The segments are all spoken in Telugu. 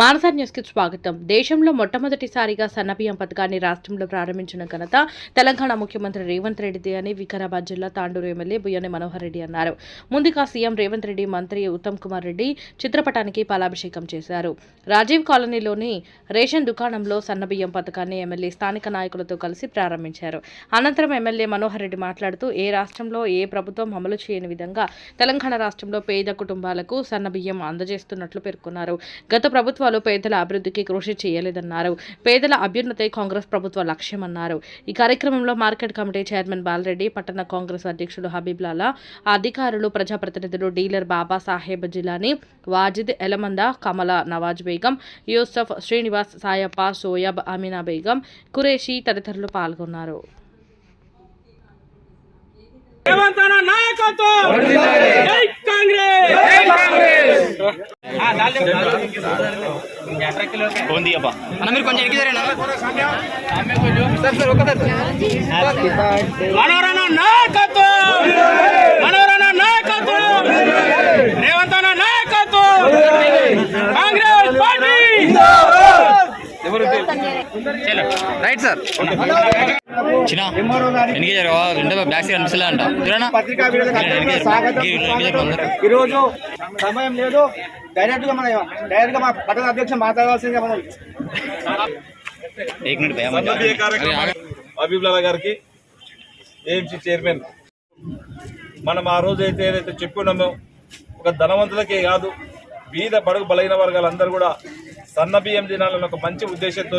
మానస న్యూస్కి స్వాగతం. దేశంలో మొట్టమొదటిసారిగా సన్నబియ్యం పథకాన్ని రాష్ట్రంలో ప్రారంభించిన ఘనత తెలంగాణ ముఖ్యమంత్రి రేవంత్ రెడ్డిది అని వికారాబాద్ జిల్లా తాండూరు ఎమ్మెల్యే బుయ్యని మనోహర్ రెడ్డి అన్నారు. ముందుగా సీఎం రేవంత్ రెడ్డి మంత్రి ఉత్తమ్ కుమార్ రెడ్డి చిత్రపటానికి పాలాభిషేకం చేశారు. రాజీవ్ కాలనీలోని రేషన్ దుకాణంలో సన్నబియ్యం పథకాన్ని ఎమ్మెల్యే స్థానిక నాయకులతో కలిసి ప్రారంభించారు. అనంతరం ఎమ్మెల్యే మనోహర్ రెడ్డి మాట్లాడుతూ ఏ రాష్ట్రంలో ఏ ప్రభుత్వం అమలు చేయని విధంగా తెలంగాణ రాష్ట్రంలో పేద కుటుంబాలకు సన్నబియ్యం అందజేస్తున్నట్లు పేర్కొన్నారు. గత ప్రభుత్వం ప్రభుత్వాలు పేదల అభివృద్ధికి కృషి చేయలేదన్నారు. పేదల అభ్యున్నతే కాంగ్రెస్ ప్రభుత్వ లక్ష్యమన్నారు. ఈ కార్యక్రమంలో మార్కెట్ కమిటీ చైర్మన్ బాలరెడ్డి పట్టణ కాంగ్రెస్ అధ్యక్షుడు హబీబ్ లాలా అధికారులు ప్రజాప్రతినిధులు డీలర్ బాబా సాహెబ్ జిలానీ వాజిద్ ఎలమంద కమల నవాజ్ బేగం యూసఫ్ శ్రీనివాస్ సాయప్ప సోయబ్ అమీనా బేగం కురేషి తదితరులు పాల్గొన్నారు. నాయకత్వం! అన్న మీరు కొంచెం ఎక్కి జరగండి మనోరణ నాయకత్వం మనోరణ నాయకత్వం రేవంతన నాయకత్వం కాంగ్రెస్ పార్టీ రైట్ సార్ చిన్న రెండో బ్యాక్ సైడ్ అనిపిస్తలే అంట. ఈరోజు సమయం లేదు. డైరెక్ట్గా మన డైరెక్ట్గా మా పట్టణ అధ్యక్షులు మాట్లాడాల్సిందిగా మనం అబీబుల్లా గారికి ఏఎంసీ చైర్మన్. మనం ఆ రోజు అయితే ఏదైతే చెప్పుకున్నామో ఒక ధనవంతులకే కాదు బీద బడుగు బలైన వర్గాలందరూ కూడా సన్న బియ్యం తినాలని ఒక మంచి ఉద్దేశంతో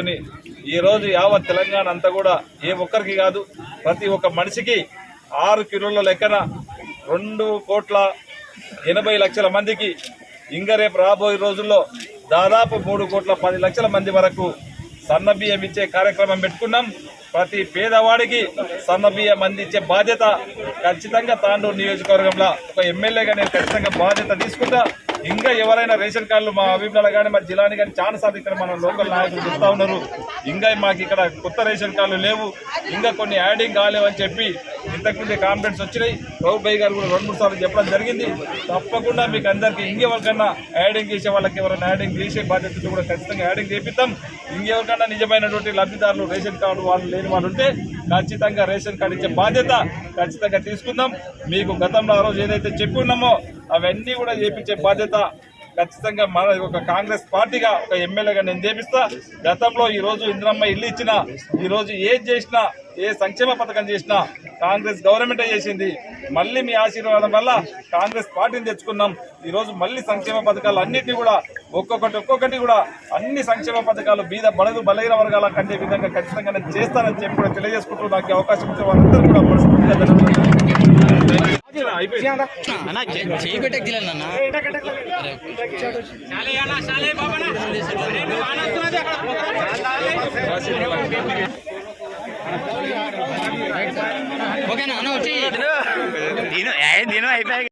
ఈరోజు యావత్ తెలంగాణ అంతా కూడా ఏ ఒక్కరికి కాదు ప్రతి ఒక్క మనిషికి ఆరు కిలోల లెక్కన రెండు కోట్ల ఎనభై లక్షల మందికి ఇంకా రేపు రాబోయే రోజుల్లో దాదాపు మూడు కోట్ల పది లక్షల మంది వరకు సన్న బియ్యం ఇచ్చే కార్యక్రమం పెట్టుకున్నాం. ప్రతి పేదవాడికి సన్న బియ్యం అందించే బాధ్యత ఖచ్చితంగా తాండూరు నియోజకవర్గంలో ఒక ఎమ్మెల్యేగా నేను ఖచ్చితంగా బాధ్యత తీసుకుంటా. ఇంకా ఎవరైనా రేషన్ కార్డులు మా అభిప్రాయాలు కానీ మా జిల్లాని కానీ చాలా సార్లు ఇక్కడ మన లోకల్ నాయకులు చెప్తా ఉన్నారు. ఇంకా మాకు ఇక్కడ కొత్త రేషన్ కార్డులు లేవు. ఇంకా కొన్ని యాడింగ్ కాలేవు అని చెప్పి ఇంతకుముందే కాన్ఫిడెన్స్ వచ్చినాయి. రఘుబాయి గారు కూడా రెండు మూడు సార్లు చెప్పడం జరిగింది. తప్పకుండా మీకు అందరికీ ఇంకెవరికన్నా యాడింగ్ చేసే వాళ్ళకి ఎవరైనా యాడింగ్ చేసే బాధ్యతలు కూడా ఖచ్చితంగా యాడింగ్ చేపిద్దాం. ఇంకెవరికన్నా నిజమైనటువంటి లబ్ధిదారులు రేషన్ కార్డు వాళ్ళు లేని వాళ్ళు ఉంటే ఖచ్చితంగా రేషన్ కార్డు ఇచ్చే బాధ్యత ఖచ్చితంగా తీసుకుందాం. మీకు గతంలో ఆ రోజు ఏదైతే చెప్పి ఉన్నామో అవన్నీ కూడా చేపించే బాధ్యత ఖచ్చితంగా మన ఒక కాంగ్రెస్ పార్టీగా ఒక ఎమ్మెల్యేగా నేను చేపిస్తా గతంలో ఈరోజు రోజు ఇంద్రమ్మ ఇల్లు ఇచ్చినా ఈరోజు ఏది చేసినా ఏ సంక్షేమ పథకం చేసినా కాంగ్రెస్ గవర్నమెంటే చేసింది. మళ్ళీ మీ ఆశీర్వాదం వల్ల కాంగ్రెస్ పార్టీని తెచ్చుకున్నాం. ఈరోజు మళ్ళీ సంక్షేమ పథకాలు అన్నింటినీ కూడా ఒక్కొక్కటి ఒక్కొక్కటి కూడా అన్ని సంక్షేమ పథకాలు బీద బడగు బలహీన వర్గాల కంటే విధంగా ఖచ్చితంగా నేను చేస్తానని చెప్పి కూడా తెలియజేసుకుంటూ నాకు అవకాశం ఇచ్చే వాళ్ళందరూ కూడా మనస్ఫూర్తిగా అన్న చేయి పెట్టే దిలేను అన్న. శాలేయానా శాలే బాబానా అరే నువ్వు ఆనొస్తున్నది అక్కడ. ఓకేనా అన్న వచ్చి. దీని దీని అయిపోయాయి